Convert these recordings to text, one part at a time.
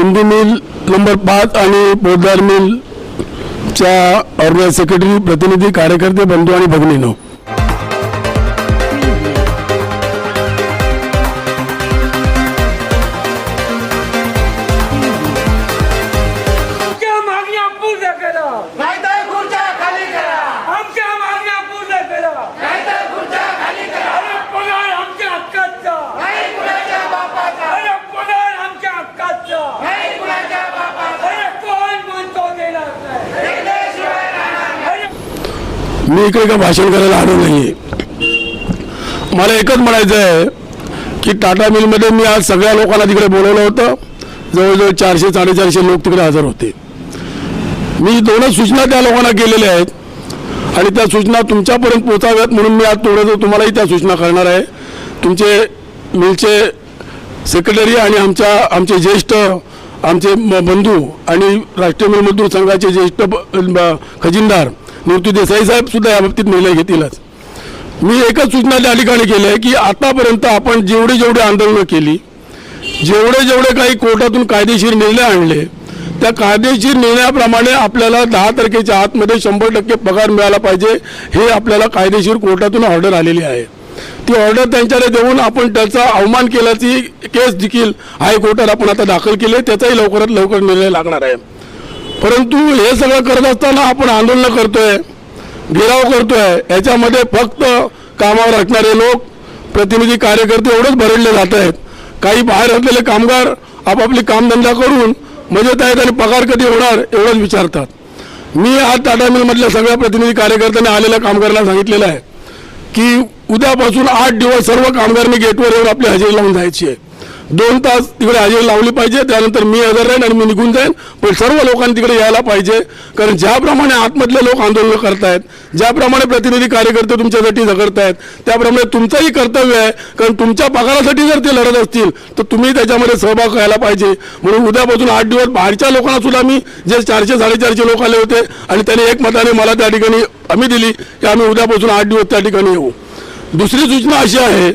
Indu mill number पाच आणि पोदार मिलच्या ऑर्गनाईज सेक्रेटरी प्रतिनिधी कार्यकर्ते बंधू आणि भगिनीनो. मी इकडे का भाषण करायला आलो नाहीये. मला एकच म्हणायचं आहे की टाटा मिलमध्ये मी आज सगळ्या लोकांना तिकडे बोलवलं होतं. जवळजवळ चारशे साडेचारशे लोक तिकडे हजर होते. मी दोनच सूचना त्या लोकांना केलेल्या आहेत आणि त्या सूचना तुमच्यापर्यंत पोचाव्यात म्हणून मी आज थोडंसं तुम्हालाही त्या सूचना करणार आहे. तुमचे मिलचे सेक्रेटरी आणि आमच्या आमचे ज्येष्ठ आमचे बंधू आणि राष्ट्रीय मिल मजदूर संघाचे ज्येष्ठ खजिनदार निवृत्ती देसाई साहेब सुद्धा या बाबतीत निर्णय घेतीलच मी एकच सूचना त्या ठिकाणी केली आहे की आतापर्यंत आपण जेवढी जेवढी आंदोलनं केली जेवढे जेवढे काही कोर्टातून कायदेशीर निर्णय आणले त्या कायदेशीर निर्णयाप्रमाणे आपल्याला दहा तारखेच्या आतमध्ये शंभर टक्के पगार मिळाला पाहिजे हे आपल्याला कायदेशीर कोर्टातून ऑर्डर आलेली आहे ती ऑर्डर त्यांच्याकडे देऊन आपण त्याचा अवमान केल्याची केस देखील हायकोर्टात आपण आता दाखल केली आहे. त्याचाही लवकरात लवकर निर्णय लागणार आहे परंतु हे सगळं करत असताना आपण आंदोलनं करतोय गिराव करतोय. याच्यामध्ये फक्त कामावर असणारे लोक प्रतिनिधी कार्यकर्ते एवढंच भरडले जात आहेत. काही बाहेर असलेले कामगार आपापली कामधंदा करून मजेत आहेत आणि पगार कधी होणार एवढंच विचारतात. मी आज टाटा मिलमधल्या सगळ्या प्रतिनिधी कार्यकर्त्यांनी आलेल्या कामगारांना सांगितलेलं आहे की उद्यापासून आठ दिवस सर्व कामगारांनी गेटवर येऊन आपली हजेरी लावून जायची. आहे दोन तास तिकडे हजेरी लावली पाहिजे त्यानंतर मी हजर राहीन आणि मी निघून जाईन. पण सर्व लोकांनी तिकडे यायला पाहिजे कारण ज्याप्रमाणे आतमधले लोक आंदोलन करतायत ज्याप्रमाणे प्रतिनिधी कार्यकर्ते तुमच्यासाठी झगडतायत आहेत त्याप्रमाणे तुमचंही कर्तव्य आहे कारण तुमच्या पगारासाठी जर ते लढत असतील तर तुम्ही त्याच्यामध्ये सहभाग व्हायला पाहिजे. म्हणून उद्यापासून आठ दिवस बाहेरच्या लोकांना सुद्धा मी जे चारशे साडेचारशे लोक आले होते आणि त्यांनी एकमताने मला त्या ठिकाणी हमी दिली की आम्ही उद्यापासून आठ दिवस त्या ठिकाणी येऊ. दुसरी सूचना अशी आहे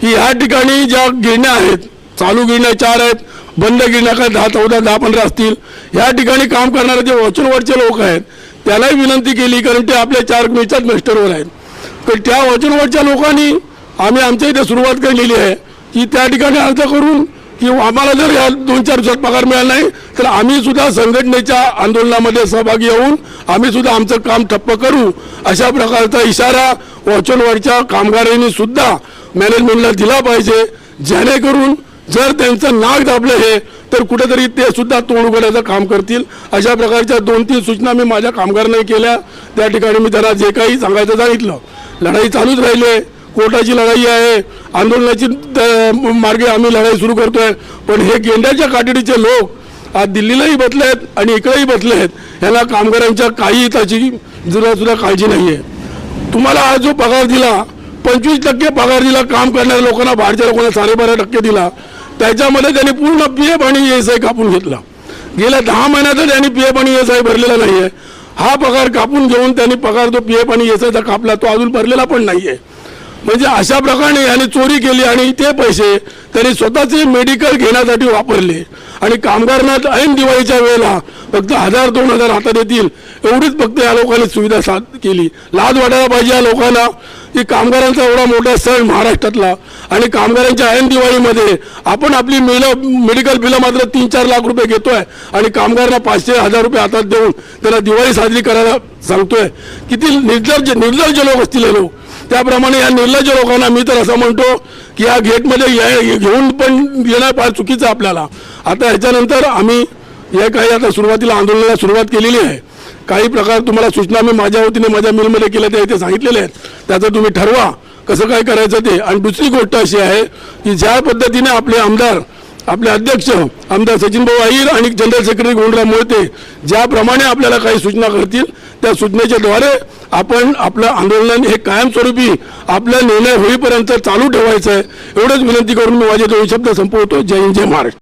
की ह्या ठिकाणी ज्या गिरण्या आहेत चालू गिरण्या चार आहेत बंद गिरण्या काय दहा चौदा दहा पंधरा असतील. ह्या ठिकाणी काम करणारे जे वचनवरचे लोक आहेत त्यालाही विनंती केली कारण ते आपल्या चार मिळच्याच मिस्टरवर आहेत. तर त्या वचनवरच्या लोकांनी आम्ही आमच्या इथे सुरुवात केलेली आहे की त्या ठिकाणी अर्ज करून की आम्हाला जर या दोन चार दिवसात पगार मिळाला नाही तर आम्ही सुद्धा संघटनेच्या आंदोलनामध्ये सहभागी होऊन आम्ही सुद्धा आमचं काम ठप्प करू अशा प्रकारचा इशारा वॉचनवरच्या कामगारांनी सुद्धा मॅनेजमेंटला दिला पाहिजे जेणेकरून जर त्यांचं नाक दाबलं हे तर कुठेतरी ते सुद्धा तोंड उघडायचं काम करतील. अशा प्रकारच्या दोन तीन सूचना मी माझ्या कामगारांना केल्या. त्या ठिकाणी मी त्यांना जे काही सांगायचं सांगितलं. लढाई चालूच राहिली आहे. कोर्टाची लढाई आहे. आंदोलनाची त- मार्गे आम्ही लढाई सुरू करतोय. पण हे गेंड्याच्या काटेडीचे लोक आज दिल्लीलाही बसले आहेत आणि इकडेही बसले आहेत ह्याला कामगारांच्या काही त्याची जरा सुद्धा काळजी नाही आहे तुम्हाला आज जो पगार दिला पंचवीस टक्के पगार दिला काम करणाऱ्या लोकांना बाहेरच्या लोकांना साडेबारा टक्के दिला. त्याच्यामध्ये त्यांनी पूर्ण पी एफ आणि एस आय कापून घेतला. गेल्या दहा महिन्यातच त्यांनी पी एफ आणि एस आय भरलेला नाही आहे हा पगार कापून घेऊन त्यांनी पगार जो पी एफ आणि एस आयचा कापला तो अजून भरलेला पण नाही आहे म्हणजे अशा प्रकारे याने चोरी केली आणि ते पैसे त्यांनी स्वतःचे मेडिकल घेण्यासाठी वापरले. आणि कामगारांना ऐन दिवाळीच्या वेळेला फक्त हजार दोन हजार हातात येतील. एवढीच फक्त या लोकांनी सुविधा साथ केली. लाज वाटायला पाहिजे या लोकांना. की कामगारांचा एवढा मोठा सण महाराष्ट्रातला. आणि कामगारांच्या ऐन दिवाळीमध्ये आपण आपली मिल मेडिकल बिलं मात्र तीन चार लाख रुपये घेतोय. आणि कामगारांना पाचशे हजार रुपये हातात देऊन त्याला दिवाळी साजरी करायला सांगतोय. किती निर्दर्ज निर्दर्ज लोक असतील हे लोक. त्याप्रमाणे या निर्लज्ज लोकांना मी तर असं म्हणतो की या गेटमध्ये ये- घेऊन पण येणं फार चुकीचं आपल्याला. आता ह्याच्यानंतर आम्ही हे काही आता सुरुवातीला आंदोलनाला सुरुवात केलेली आहे. काही प्रकार तुम्हाला सूचना मी माझ्या वतीने माझ्या मिलमध्ये केल्या त्या इथे सांगितलेले आहेत. त्याचं तुम्ही ठरवा कसं काय करायचं ते. आणि दुसरी गोष्ट अशी आहे की ज्या पद्धतीने आपले आमदार आपले अध्यक्ष आमदार सचिनभाऊ अहिर आणि जनरल सेक्रेटरी गोंडराव मोहिते ज्याप्रमाणे आपल्याला काही सूचना करतील त्या सूचनेच्या द्वारे आपण आपलं आंदोलन हे कायमस्वरूपी आपला निर्णय होईपर्यंत चालू ठेवायचं आहे. एवढंच विनंती करून मी माझे दोन शब्द संपवतो. जय हिंद जय महाराष्ट्र.